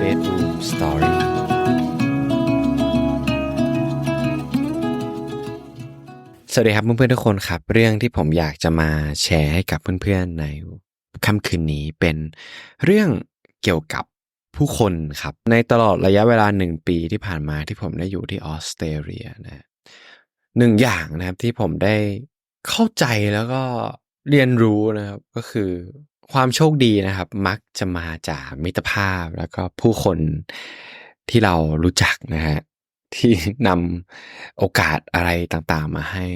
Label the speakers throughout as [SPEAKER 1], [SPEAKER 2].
[SPEAKER 1] Bedroom Story สวัสดีครับเพื่อนๆทุกคนครับ เรื่องที่ผมอยากจะมาแชร์ให้กับเพื่อนๆในค่ำคืนนี้เป็นเรื่องเกี่ยวกับผู้คนครับ ในตลอดระยะเวลาหนึ่งปีที่ผ่านมาที่ผมได้อยู่ที่ออสเตรเลียนะหนึ่งอย่างนะครับที่ผมได้เข้าใจแล้วก็เรียนรู้นะครับก็คือ ความโชคดีนะครับ มักจะมาจากมิตรภาพแล้วก็ผู้คนที่เรารู้จักนะฮะที่นำโอกาสอะไรต่างๆมาให้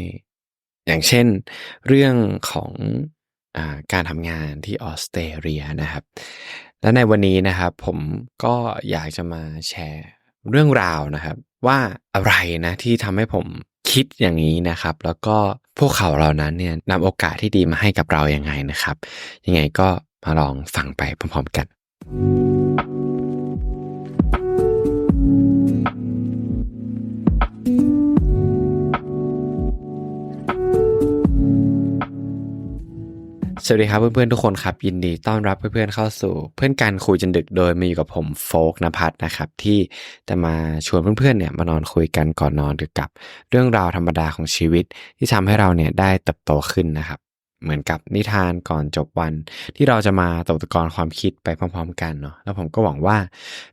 [SPEAKER 1] อย่างเช่น เรื่องของอาการทำงานที่ออสเตรเลียนะครับ และในวันนี้นะครับ ผมก็อยากจะมาแชร์เรื่องราวนะครับ ว่าอะไรนะที่ทำให้ผม คิดอย่างนี้นะครับ แล้วก็พวกเขาเหล่านั้นเนี่ยนำโอกาสที่ดีมาให้กับเรายังไงนะครับ ยังไงก็มาลองฟังไปพร้อมๆกัน สวัสดีครับเพื่อนๆทุกคนครับยินดีต้อนรับเพื่อนๆเข้าสู่เพื่อนกันคุยจนดึกโดยมีอยู่กับผมโฟกนภัทรนะครับที่จะมาชวนเพื่อนๆเนี่ยมานอนคุยกันก่อนนอนเกี่ยวกับ เรื่องราวธรรมดาของชีวิต ที่ทำให้เราเนี่ยได้เติบโตขึ้นนะครับ เหมือนกับนิทานก่อนจบวัน ที่เราจะมาตกตะกอนความคิดไปพร้อม ๆ กันเนาะแล้วผมก็หวังว่า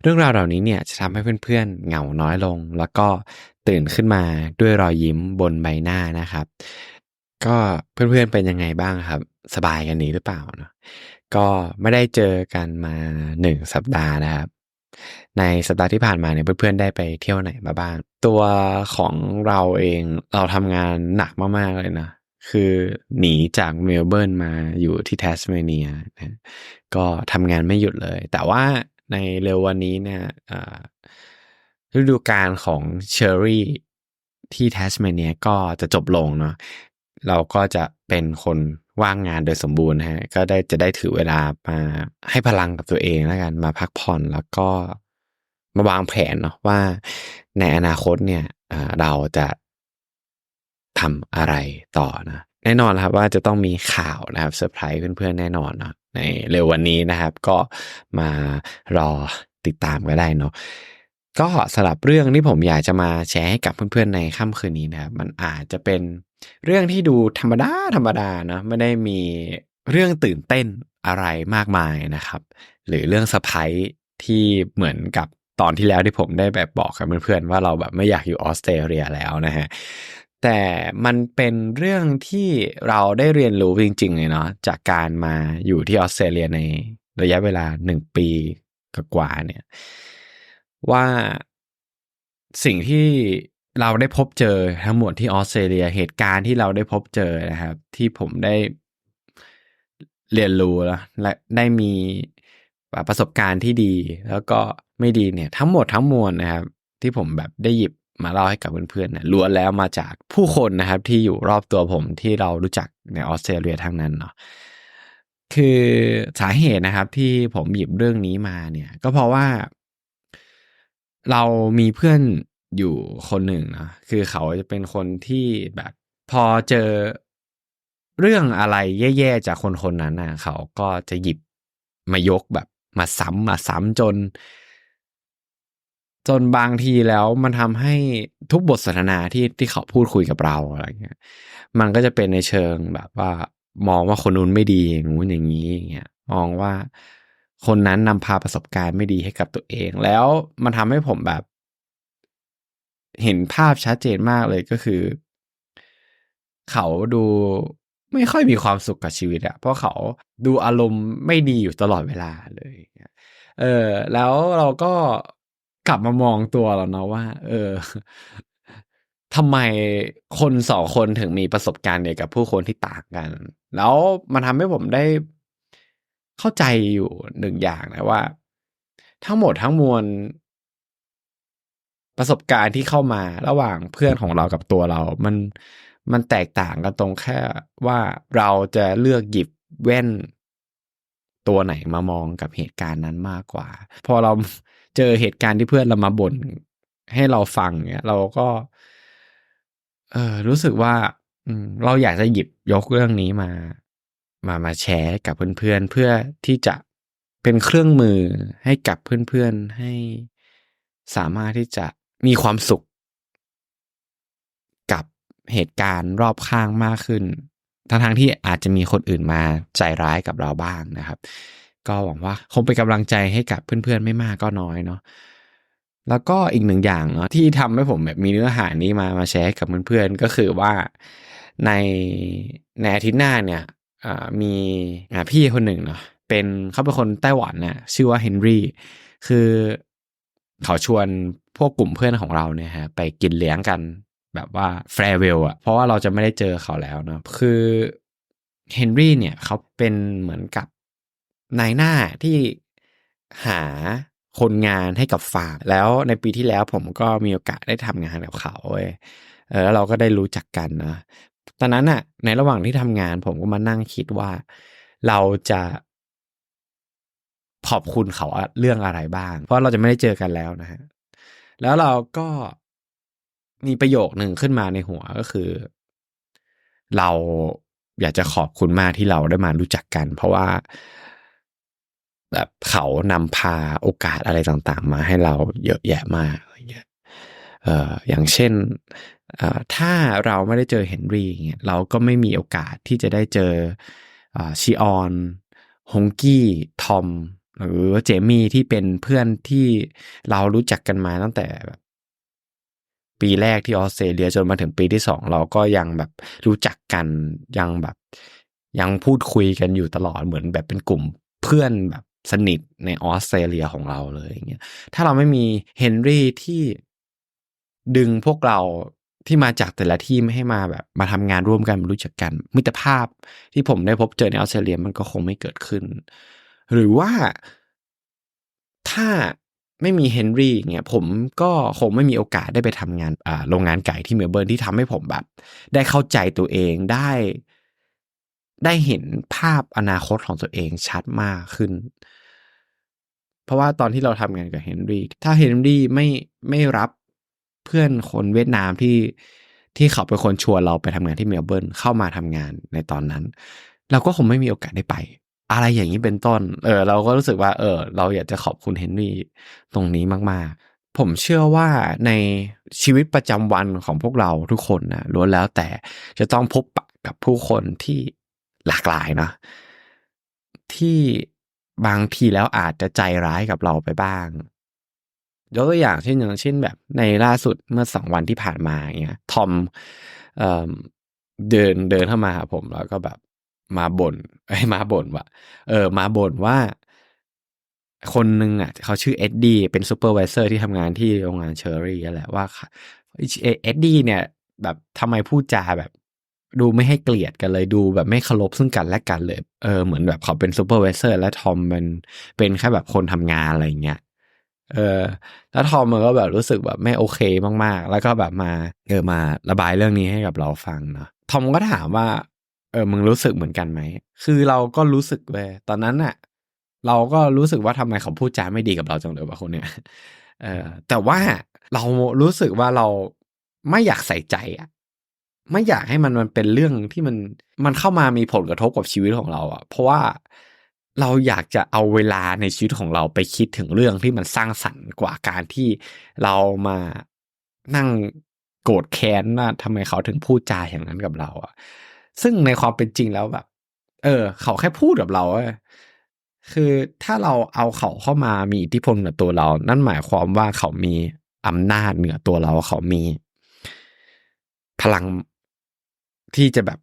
[SPEAKER 1] เรื่องราวเหล่านี้เนี่ยจะทำให้เพื่อนๆเหงาน้อยลง แล้วก็ตื่นขึ้นมาด้วยรอยยิ้มบนใบหน้านะครับ ก็เพื่อนๆเป็นยังไงบ้างครับ สบายกันนี้หรือเปล่าเนาะก็ไม่ได้เจอกันมาหนึ่งสัปดาห์นะครับ ในสัปดาห์ที่ผ่านมาเนี่ยเพื่อนๆได้ไปเที่ยวไหนมาบ้าง ตัวของเราเองเราทำงานหนักมากๆเลยนะ คือหนีจากเมลเบิร์นมาอยู่ที่แทสเมเนียนะก็ทำงานไม่หยุดเลย แต่ว่าในเร็ววันนี้เนี่ยฤดูกาลของเชอร์รี่ที่แทสเมเนียก็จะจบลงเนาะ เราก็จะเป็นคนว่างงานโดยสมบูรณ์ฮะก็ได้จะได้ถือเวลามาให้พลังกับตัวเองแล้วกันมาพักผ่อนแล้วก็มาวางแผนเนาะว่าในอนาคตเนี่ยเอ่อเราจะทำอะไรต่อนะ แน่นอนครับว่าจะต้องมีข่าวนะครับเซอร์ไพรส์เพื่อนๆแน่นอนเนาะในเร็ววันนี้นะครับ ก็มารอติดตามก็ได้เนาะ ก็สำหรับเรื่องที่ผมอยากจะมาแชร์ให้กับเพื่อนๆในค่ำคืนนี้นะครับมันอาจจะเป็นเรื่องที่ดูธรรมดาธรรมดาเนะไม่ได้มีเรื่องตื่นเต้นอะไรมากมายนะครับ หรือเรื่องเซอร์ไพรส์ที่เหมือนกับตอนที่แล้วที่ผมได้แบบบอกกับเพื่อนๆว่าเราแบบไม่อยากอยู่ออสเตรเลียแล้วนะฮะแต่มันเป็นเรื่องที่เราได้เรียนรู้จริงๆเลยเนาะจากการมาอยู่ที่ออสเตรเลียในระยะเวลาหนึ่งปีกว่าเนี่ย ว่าสิ่งที่เราได้พบเจอทั้งหมดที่ออสเตรเลียเหตุการณ์ที่เราได้พบเจอนะครับ ที่ผมได้เรียนรู้แล้วและได้มีประสบการณ์ที่ดี แล้วก็ไม่ดีเนี่ย ทั้งหมดทั้งมวลนะครับ ที่ผมแบบได้หยิบมาเล่าให้กับเพื่อนๆเนี่ยล้วนแล้วมาจากผู้คนนะครับ ที่อยู่รอบตัวผมที่เรารู้จักในออสเตรเลียทั้งนั้นเนาะคือสาเหตุนะครับที่ผมหยิบเรื่องนี้มาเนี่ย ก็เพราะว่า เรามีเพื่อนอยู่คนหนึ่งนะคือเขาจะเป็นคนที่แบบพอเจอเรื่องอะไรแย่ๆจากคนคนนั้นนะเขาก็จะหยิบมายกแบบมาซ้ำมาซ้ำจน จนบางทีแล้วมันทำให้ทุกบทสนทนาที่ที่เขาพูดคุยกับเราอะไรเงี้ย มันก็จะเป็นในเชิงแบบว่า มองว่าคนนู้นไม่ดีอย่างนู้นอย่างนี้อย่างเงี้ยมองว่า คนนั้นนำพาประสบการณ์ไม่ดีให้กับตัวเอง แล้วมันทำให้ผมแบบ เห็นภาพชัดเจนมากเลยก็คือ เขาดูไม่ค่อยมีความสุขกับชีวิตอะเพราะเขาดูอารมณ์ไม่ดีอยู่ตลอดเวลาเลยเออ แล้วเราก็กลับมามองตัวเราเนาะว่า เออทำไมคนสองคนถึงมีประสบการณ์เดียวกับผู้คนที่ต่างกัน แล้วมันทำให้ผมได้ เข้าใจอยู่หนึ่งอย่างนะว่า ทั้งหมดทั้งมวลประสบการณ์ที่เข้ามาระหว่างเพื่อนของเรากับตัวเรา มันมันแตกต่างกันตรงแค่ว่าเราจะเลือกหยิบแว่น ตัวไหนมามองกับเหตุการณ์นั้นมากกว่า พอเราเจอเหตุการณ์ที่เพื่อนเรามาบ่นให้เราฟังเนี่ยเราก็ เออรู้สึกว่าอืมเราอยากจะหยิบยกเรื่องนี้มา มามาแชร์กับเพื่อนๆ เพื่อที่จะเป็นเครื่องมือให้กับเพื่อนๆ ให้สามารถที่จะมีความสุข กับเหตุการณ์รอบข้างมากขึ้น ทั้งๆที่อาจจะมีคนอื่นมาใจร้ายกับเราบ้างนะครับ ก็หวังว่าคงเป็นกำลังใจให้กับเพื่อนๆ ไม่มากก็น้อยเนาะแล้วก็อีกหนึ่งอย่างเนาะที่ทำให้ผมแบบมีเนื้อหานี้มามาแชร์กับเพื่อนๆ ก็คือว่าในในอาทิตย์หน้าเนี่ย มีพี่คนหนึ่งเนาะเป็นเขาเป็นคนไต้หวันเนี่ยชื่อว่าเฮนรี่คือเขาชวนพวกกลุ่มเพื่อนของเราเนี่ยฮะไปกินเลี้ยงกันแบบว่าแฟร์เวลอะเพราะว่าเราจะไม่ได้เจอเขาแล้วเนาะคือเฮนรี่เนี่ยเขาเป็นเหมือนกับนายหน้าที่หาคนงานให้กับฟาร์มแล้วในปีที่แล้วผมก็มีโอกาสได้ทำงานกับเขาเว้ยแล้วเราก็ได้รู้จักกันนะ ตอนนั้นอะในระหว่างที่ทำงาน ผมก็มานั่งคิดว่า เราจะขอบคุณเขาเรื่องอะไรบ้าง เพราะเราจะไม่ได้เจอกันแล้วนะฮะแล้วเราก็มีประโยคหนึ่งขึ้นมาในหัวก็คือ เราอยากจะขอบคุณมากที่เราได้มารู้จักกัน เพราะว่าแบบเขานำพาโอกาสอะไรต่างๆ มาให้เราเยอะแยะมาก อย่างเช่นถ้าเราไม่ได้เจอเฮนรี่เงี้ยเราก็ไม่มีโอกาสที่จะได้เจอชิออนฮงกี้ทอมหรือเจมี่ที่เป็นเพื่อนที่เรารู้จักกันมาตั้งแต่แบบปีแรกที่ออสเตรเลียจนมาถึงปีที่สองเราก็ยังแบบรู้จักกันยังแบบยังพูดคุยกันอยู่ตลอดเหมือนแบบเป็นกลุ่มเพื่อนแบบสนิทในออสเตรเลียของเราเลยอย่างเงี้ยถ้าเราไม่มีเฮนรี่ที่ ดึงพวกเราที่มาจากแต่ละที่ไม่ให้มาแบบ มาทำงานร่วมกันรู้จักกัน มิตรภาพที่ผมได้พบเจอในออสเตรเลียมันก็คงไม่เกิดขึ้น หรือว่าถ้าไม่มีเฮนรี่เนี่ยผมก็คงไม่มีโอกาสได้ไปทำงานโรงงานไก่ที่เมลเบิร์นที่ทำให้ผมแบบ ได้เข้าใจตัวเองได้ ได้เห็นภาพอนาคตของตัวเองชัดมากขึ้น เพราะว่าตอนที่เราทำงานกับเฮนรี่ถ้าเฮนรี่ไม่ไม่รับ เพื่อนคนเวียดนามที่ที่เขาเป็นคนชวนเราไปทำงานที่เมลเบิร์นเข้ามาทำงานในตอนนั้น เราก็คงไม่มีโอกาสได้ไป อะไรอย่างนี้เป็นต้น เออ เราก็รู้สึกว่า เออ เราอยากจะขอบคุณเฮนรี่ตรงนี้มาก ๆ ผมเชื่อว่าในชีวิตประจำวันของพวกเราทุกคนนะล้วนแล้วแต่จะต้องพบปะกับผู้คนที่หลากหลายนะที่บางทีแล้วอาจจะใจร้ายกับเราไปบ้าง ยกตัวอย่างเช่นอย่างเช่นแบบในล่าสุดเมื่อสองวันที่ผ่านมาเงี้ยทอมเเดินเดินเข้ามาหาผมแล้วก็แบบมาบน่นไอ้มาบ่นว่าเออ มาบ่นว่า คนหนึ่งอะเขาชื่อเอ็ดดี้เป็นซูเปอร์วิเซอร์ที่ทำงานที่โรงงานเชอร์รี่แหละว่าเอ็ดดี้เนี่ย แบบทำไมพูดจาแบบ ดูไม่ให้เกลียดกันเลยดูแบบไม่เคารพซึ่งกันและกันเลย เออเหมือนแบบเขาเป็นซูเปอร์วิเซอร์และทอมเป็นเป็นแค่แบบคนทำงานอะไรเงี้ย เออแล้วทอมมันก็แบบรู้สึกแบบไม่โอเคมากๆ แล้วก็แบบมาเออมาระบายเรื่องนี้ให้กับเราฟังเนาะทอมก็ถามว่า เออมึงรู้สึกเหมือนกันไหมคือเราก็รู้สึกเลยตอนนั้นน่ะเราก็รู้สึกว่าทำไมเขาพูดจาไม่ดีกับเราจังเลยวะคนเนี้ยเออแต่ว่าเรารู้สึกว่าเราไม่อยากใส่ใจอะไม่อยากให้มันมันเป็นเรื่องที่มันมันเข้ามามีผลกระทบกับชีวิตของเราอะเพราะว่า เราอยากจะเอาเวลาในชีวิตของเราไปคิดถึงเรื่องที่มันสร้างสรรค์กว่าการที่เรามานั่งโกรธแค้นว่าทำไมเขาถึงพูดจาอย่างนั้นกับเราอะ ซึ่งในความเป็นจริงแล้วแบบ เออ เขาแค่พูดกับเราคือถ้าเราเอาเขาเข้ามามีอิทธิพลกับตัวเรา นั่นหมายความว่าเขามีอำนาจเหนือตัวเราเขามี พลังที่จะแบบ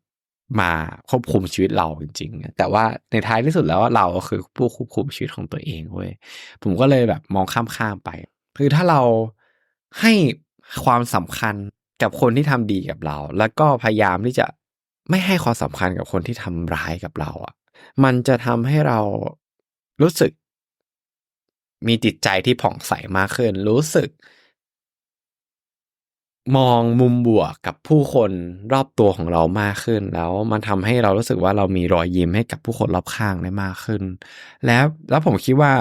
[SPEAKER 1] มาควบคุมชีวิตเราจริง ๆ แต่ว่าในท้ายที่สุดแล้วเราคือผู้ควบคุมชีวิตของตัวเองเว้ยผมก็เลยแบบมองข้ามๆไป คือถ้าเราให้ความสำคัญกับคนที่ทำดีกับเรา แล้วก็พยายามที่จะไม่ให้ความสำคัญกับคนที่ทำร้ายกับเราอะ่ะ มันจะทำให้เรารู้สึก มีจิตใจที่ผ่องใสมากขึ้น รู้สึก มองมุมบวกกับผู้คนรอบตัวของเรามากขึ้น แล้วมันทำให้เรารู้สึกว่าเรามีรอยยิ้มให้กับผู้คนรอบข้างได้มากขึ้น แล้วแล้วผมคิดว่า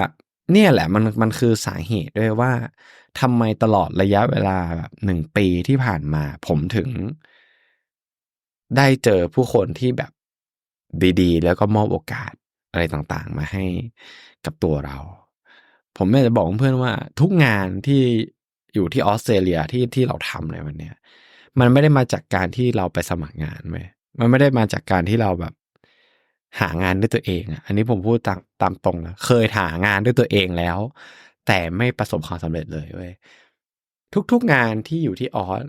[SPEAKER 1] เนี่ยแหละมันมันคือสาเหตุด้วยว่าทำไมตลอดระยะเวลาแบบหนึ่งปีที่ผ่านมา ผมถึง ได้เจอผู้คนที่แบบดีๆ แล้วก็มอบโอกาสอะไรต่างๆ มาให้กับตัวเรา ผมไม่จะบอกเพื่อนว่าทุกงานที่ อยู่ที่ออสเตรเลียที่ที่เราทำในวันเนี้ยมันไม่ได้มาจากการที่เราไปสมัครงานเว้ยมันไม่ได้มาจากการที่เราแบบหางานด้วยตัวเองอะ อันนี้ผมพูดตามตามตรงนะเคยหางานด้วยตัวเองแล้ว แต่ไม่ประสบความสำเร็จเลยเว้ยทุกๆงานที่อยู่ที่ออส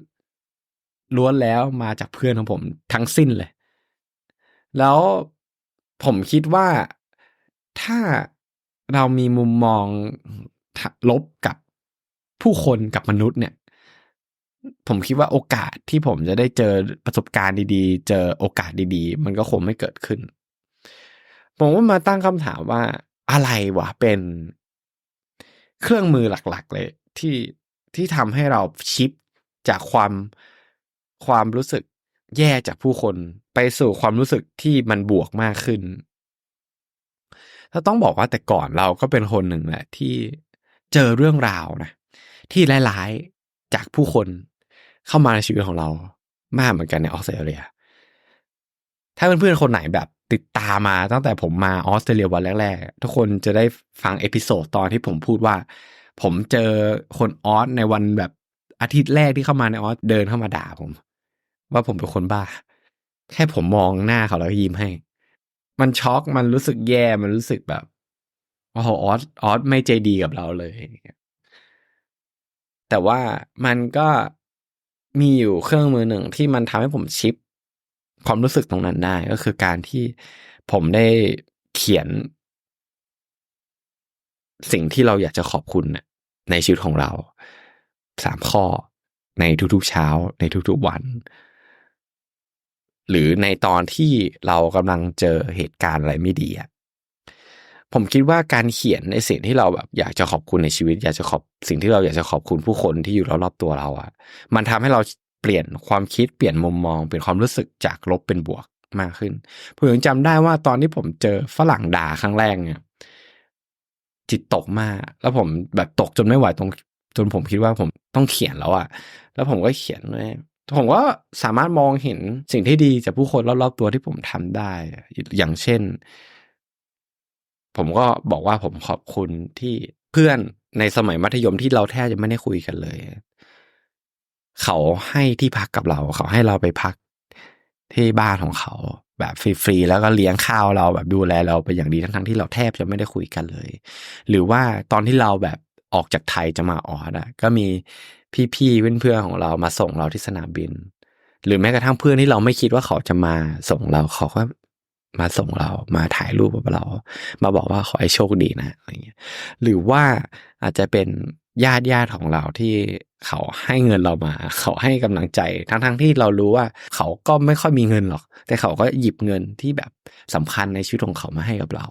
[SPEAKER 1] ล้วนแล้วมาจากเพื่อนของผมทั้งสิ้นเลย แล้วผมคิดว่าถ้าเรามีมุมมองลบกับ ผู้คนกับมนุษย์เนี่ย ผมคิดว่าโอกาสที่ผมจะได้เจอประสบการณ์ดีๆ เจอโอกาสดีๆ มันก็คงไม่เกิดขึ้น ผมว่ามาตั้งคำถามว่าอะไรวะเป็นเครื่องมือหลักๆ เลย ที่ที่ทำให้เราชิปจากความความรู้สึกแย่จากผู้คนไปสู่ความรู้สึกที่มันบวกมากขึ้น ถ้าต้องบอกว่าแต่ก่อนเราก็เป็นคนหนึ่งแหละที่เจอเรื่องราวนะ ที่ร้ายๆ จากผู้คนเข้ามาในชีวิตของเรามากเหมือนกันในออสเตรเลีย ถ้าเพื่อนๆ คนไหนแบบติดตามมาตั้งแต่ผมมาออสเตรเลียวันแรกๆ ทุกคนจะได้ฟังเอพิโซดตอนที่ผมพูดว่า ผมเจอคนออสในวันแบบอาทิตย์แรกที่เข้ามาในออสเดินเข้ามาด่าผม ว่าผมเป็นคนบ้า แค่ผมมองหน้าเขาแล้วยิ้มให้ มันช็อกมันรู้สึกแย่มันรู้สึกแบบโอ้โหออสออสไม่ใจดีกับเราเลย แต่ว่ามันก็มีอยู่เครื่องมือหนึ่งที่มันทำให้ผมชิป ความรู้สึกตรงนั้นได้ ก็คือการที่ผมได้เขียน สิ่งที่เราอยากจะขอบคุณในชีวิตของเราสามข้อในทุกๆเช้า ในทุกๆวัน หรือในตอนที่เรากำลังเจอเหตุการณ์อะไรไม่ดีอะ ผมคิดว่าการเขียนในสิ่งที่เราแบบอยากจะขอบคุณในชีวิต อยากจะขอบสิ่งที่เราอยากจะขอบคุณผู้คนที่อยู่รอบๆตัวเราอะมันทำให้เราเปลี่ยนความคิดเปลี่ยนมุมมอง เปลี่ยนความรู้สึกจากลบเป็นบวกมากขึ้นผมยังจำได้ว่าตอนที่ผมเจอฝรั่งด่าครั้งแรกเนี่ยจิตตกมาก แล้วผมแบบตกจนไม่ไหวตรงจนผมคิดว่าผมต้องเขียนแล้วอะแล้วผมก็เขียนเลยผมก็สามารถมองเห็นสิ่งที่ดีจากผู้คนรอบๆตัวที่ผมทำได้ อย่างเช่น ผมก็บอกว่าผมขอบคุณที่เพื่อนในสมัยมัธยมที่เราแทบจะไม่ได้คุยกันเลย เขาให้ที่พักกับเรา เขาให้เราไปพักที่บ้านของเขา แบบฟรีๆแล้วก็เลี้ยงข้าวเราแบบดูแลเราไปอย่างดีทั้งๆที่เราแทบจะไม่ได้คุยกันเลย หรือว่าตอนที่เราแบบออกจากไทยจะมาออดอะก็มีพี่ๆเพื่อนๆของเรามาส่งเราที่สนามบิน หรือแม้กระทั่งเพื่อนที่เราไม่คิดว่าเขาจะมาส่งเราเขาก็ มาส่งเรามาถ่ายรูปกับเรา มาบอกว่าขอให้โชคดีนะอะไรเงี้ยหรือว่าอาจจะเป็นญาติญาติของเราที่เขาให้เงินเรามา เขาให้กำลังใจ ทั้งๆทที่เรารู้ว่า เขาก็ไม่ค่อยมีเงินหรอก แต่เขาก็หยิบเงินที่แบบสำคัญในชีวิตของเขามาให้กับเรา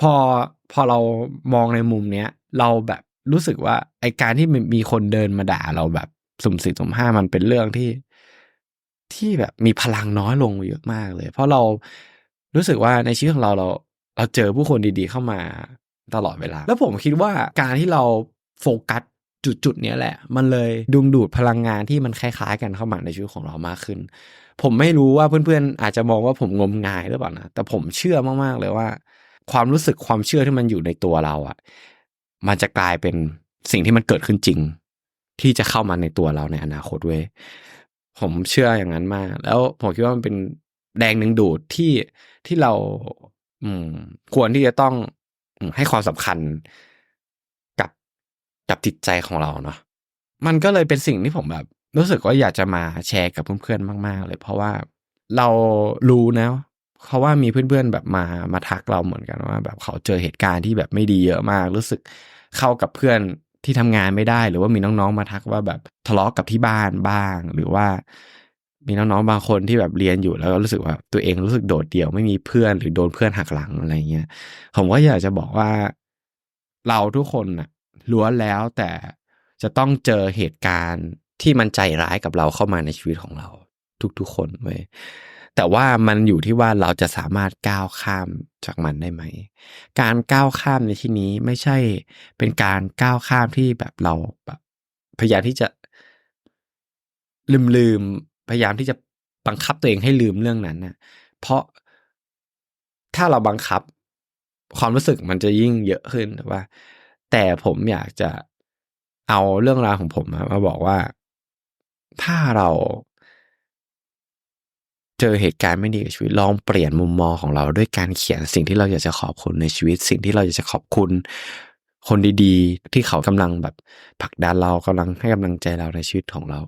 [SPEAKER 1] พอพอเรามองในมุมเนี้ย เราแบบรู้สึกว่าไอการที่มีคนเดินมาด่าเราแบบสุ่มสี่สุ่มห้ามันเป็นเรื่องที่ ที่แบบมีพลังน้อยลงเยอะมากเลย เพราะเรารู้สึกว่าในชีวิตของเราเราเราเจอผู้คนดีๆเข้ามาตลอดเวลา แล้วผมคิดว่าการที่เราโฟกัสจุดๆนี้แหละ มันเลยดึงดูดพลังงานที่มันคล้ายๆ กันเข้ามาในชีวิตของเรามากขึ้น ผมไม่รู้ว่าเพื่อนๆอาจจะมองว่าผมงมงายหรือเปล่านะแต่ผมเชื่อมากๆเลยว่า ความรู้สึกความเชื่อที่มันอยู่ในตัวเราอะ่ะ มันจะกลายเป็นสิ่งที่มันเกิดขึ้นจริง ที่จะเข้ามาในตัวเราในอนาคตเว้ย ผมเชื่ออย่างนั้นมาก แล้วผมคิดว่ามันเป็นแดงหนึ่งดูดที่ที่เรา อืม ควรที่จะต้องให้ความสำคัญกับกับจิตใจของเราเนาะมันก็เลยเป็นสิ่งที่ผมแบบ รู้สึกว่าอยากจะมาแชร์กับเพื่อนๆมาก ๆ เลย เพราะว่าเรารู้นะเขาว่ามีเพื่อนๆแบบมามาทักเราเหมือนกันว่า แบบเขาเจอเหตุการณ์ที่แบบไม่ดีเยอะมาก รู้สึกเข้ากับเพื่อน ที่ทำงานไม่ได้ หรือว่ามีน้องๆมาทักว่าแบบทะเลาะกกับที่บ้านบ้าง หรือว่า มีน้องๆบางคนที่แบบเรียนอยู่แล้วก็รู้สึกว่าตัวเองรู้สึกโดดเดี่ยวไม่มีเพื่อนหรือโดนเพื่อนหักหลังอะไรเงี้ยผมก็อยากจะบอกว่า เราทุกคนน่ะล้วนแล้วแต่จะต้องเจอเหตุการณ์ที่มันใจร้ายกับเราเข้ามาในชีวิตของเรา ทุกๆคนเว้ย แต่ว่ามันอยู่ที่ว่าเราจะสามารถก้าวข้ามจากมันได้ไหม การก้าวข้ามในที่นี้ไม่ใช่เป็นการก้าวข้ามที่แบบเราแบบพยายามที่จะลืมลืมพยายามที่จะบังคับตัวเองให้ลืมเรื่องนั้นนะเพราะถ้าเราบังคับ ความรู้สึกมันจะยิ่งเยอะขึ้นว่า แต่ผมอยากจะเอาเรื่องราวของผมมาบอกว่า ถ้าเรา เจอเหตุการณ์ไม่ดีกับชีวิตลองเปลี่ยนมุมมองของเราด้วยการเขียนสิ่งที่เราอยากจะขอบคุณในชีวิต สิ่งที่เราอยากจะขอบคุณ คนดีๆ ที่เขากำลังแบบผลักดันเรากำลังให้กำลังใจเราในชีวิตของเรา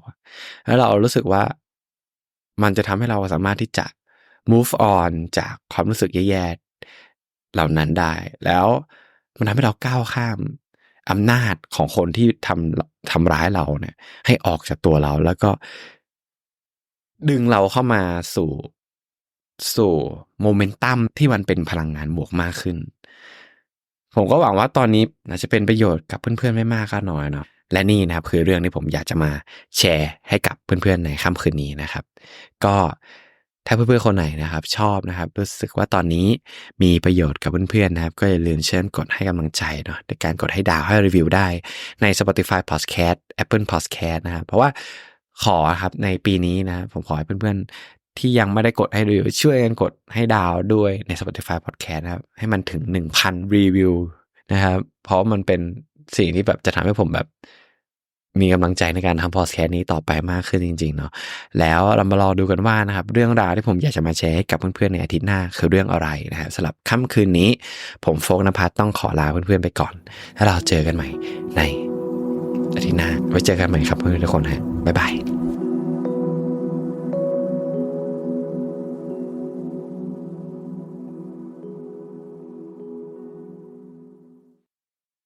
[SPEAKER 1] แล้วเรารู้สึกว่ามันจะทำให้เราสามารถที่จะ move on จากความรู้สึกแย่ๆเหล่านั้นได้ แล้วมันทำให้เราก้าวข้ามอำนาจของคนที่ทำทำร้ายเราเนี่ย ให้ออกจากตัวเราแล้วก็ ดึงเราเข้ามาสู่สู่โมเมนตัมที่มันเป็นพลังงานบวกมากขึ้น ผมก็หวังว่าตอนนี้น่าจะเป็นประโยชน์กับเพื่อนๆไม่มากก็น้อยเนาะและนี่นะครับคือเรื่องที่ผมอยากจะมาแชร์ให้กับเพื่อนๆในค่ำคืนนี้นะครับ ก็ถ้าเพื่อนๆคนไหนนะครับ ชอบนะครับ รู้สึกว่าตอนนี้มีประโยชน์กับเพื่อนๆนะครับ ก็อย่าลืมเชิญกดให้กำลังใจเนาะในการกดให้ดาวให้รีวิวได้ใน Spotify Podcast Apple Podcast นะครับเพราะว่า ขอครับในปีนี้นะ ผมขอให้เพื่อนๆ ที่ยังไม่ได้กดให้รีวิวช่วยกันกดให้ดาวด้วยใน Spotify Podcast นะครับ ให้มันถึง 1,000 รีวิวนะครับ เพราะมันเป็นสิ่งที่แบบจะทำให้ผมแบบมีกำลังใจในการทำพอดแคสต์นี้ต่อไปมากขึ้นจริง ๆ เนาะแล้วเรามารอดูกันว่านะครับ เรื่องราวที่ผมอยากจะมาแชร์ให้กับเพื่อนๆในอาทิตย์หน้าคือเรื่องอะไรนะฮะสำหรับค่ำคืนนี้ ผมโฟกนภัสต้องขอลาเพื่อนๆไปก่อน แล้วเราเจอกันใหม่ในอาทิตย์หน้าไว้เจอกันใหม่ครับเพื่อนทุกคนฮะ 拜拜。